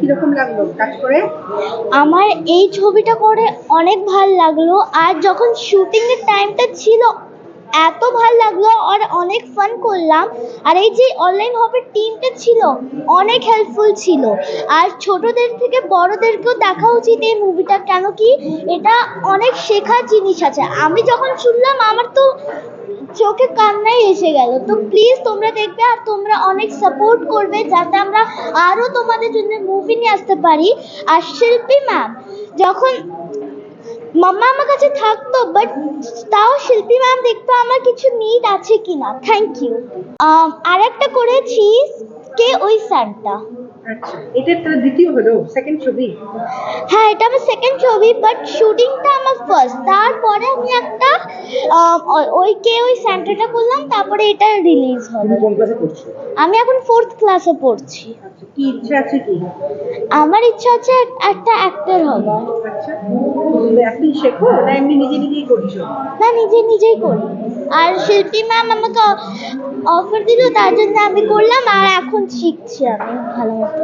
কীরকম লাগল কাজ করে? আমার এই ছবিটা করে অনেক ভালো লাগল। আর যখন শুটিং এর টাইমটা ছিল এত ভালো লাগল আর অনেক ফান করলাম। আর এই যে অনলাইন হবের টিমটা ছিল, অনেক হেল্পফুল ছিল। আর ছোটদের থেকে বড়দেরকেও দেখা উচিত এই মুভিটা কেন কি এটা অনেক শেখার জিনিস আছে। আমি যখন শুনলাম, আমার তো চোখে কান্নাই এসে গেল। তো প্লিজ তোমরা দেখবে আর তোমরা অনেক সাপোর্ট করবে, যাতে আমরা আরও তোমাদের জন্য মুভি নিয়ে আসতে পারি। আর শিল্পী ম্যাম যখন মাম্মা আমার কাছে থাকতো বাট তাও শিল্পী ম্যাম দেখতো আমার কিছু নিড আছে কি না থ্যাংক ইউ আর একটা করেছি কে ওই স্যান্টা আচ্ছা এটা তো দ্বিতীয় হলো সেকেন্ড ছবি? হ্যাঁ এটা আমার সেকেন্ড ছবি বাট শুটিংটা আমার ফার্স্ট তারপরে আমি একটা ওই স্যান্টাটা করলাম তারপরে এটা রিলিজ হবে। কোন ক্লাসে পড়ছো? আমি এখন ফোর্থ ক্লাসে পড়ছি। আচ্ছা কি ইচ্ছা আছে কি? আমার ইচ্ছা হচ্ছে একটা অ্যাক্টর হবার আচ্ছা অ্যাক্টিং শেখো না এমনি নিজে নিজেই করছ? না নিজে নিজেই করি। আর শিল্পী ম্যাম আমাকে অফার দিল তার জন্য আমি করলাম আর এখন শিখছি আমি ভালো মতো